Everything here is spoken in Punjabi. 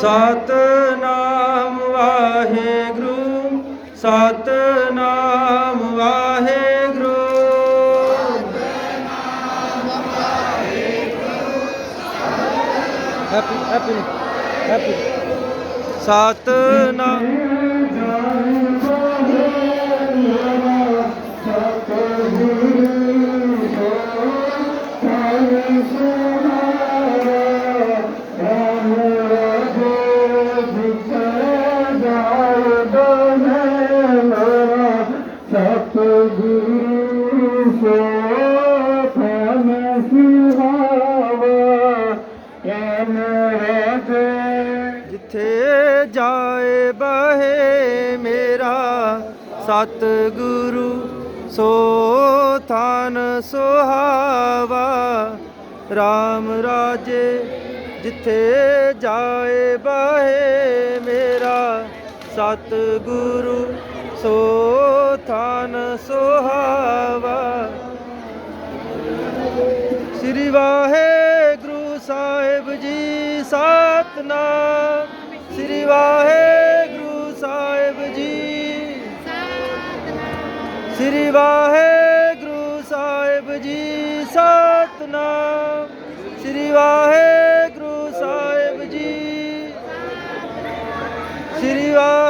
Satnam Waheguru Satnam Waheguru. Happy happy happy Satnam ਜਿੱਥੇ ਜਾਏ ਬਹੇ ਮੇਰਾ ਸਤਿਗੁਰੂ, ਸੋ ਥਾਨ ਸੁਹਾਵਾ। RAM ਰਾਜੇ, ਜਿੱਥੇ ਜਾਏ ਬਹੇ ਮੇਰਾ ਸਤਿਗੁਰੂ, ਸੋ ਥਾਨ ਸੁਹਾਵਾ। ਸ੍ਰੀ ਵਾਹਿਗੁਰੂ ਸਾਹਿਬ ਜੀ, ਸਤਨਾਮ। ਸ੍ਰੀ ਵਾਹਿਗੁਰੂ ਸਾਹਿਬ ਜੀ। ਸ੍ਰੀ ਵਾਹਿਗੁਰੂ ਸਾਹਿਬ ਜੀ, ਸਤਨਾਮ। ਸ੍ਰੀ ਵਾਹਿਗੁਰੂ ਸਾਹਿਬ ਜੀ। ਸ੍ਰੀ ਵਾਹਿਗੁਰੂ